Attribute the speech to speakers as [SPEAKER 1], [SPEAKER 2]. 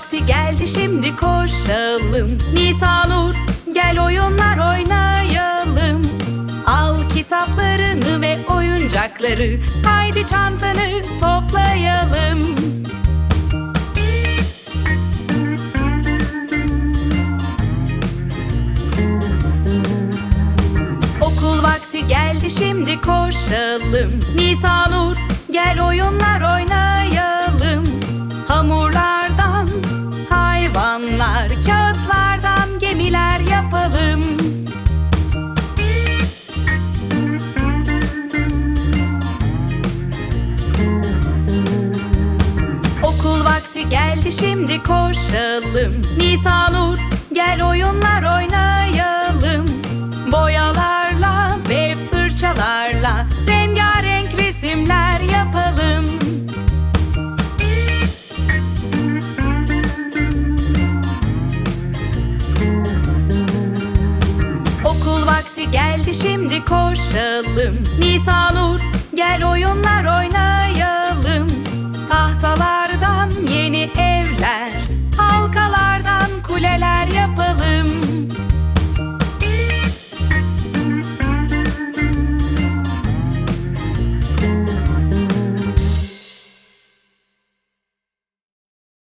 [SPEAKER 1] vakti geldi şimdi koşalım. Nisanur gel oyunlar oynayalım. Al kitaplarını ve oyuncakları Haydi çantanı toplayalım. Okul vakti geldi şimdi koşalım. Nisanur geldi şimdi koşalım. Nisanur gel oyunlar oynayalım. Boyalarla ve fırçalarla Rengarenk resimler yapalım. Okul vakti geldi şimdi koşalım. Nisanur gel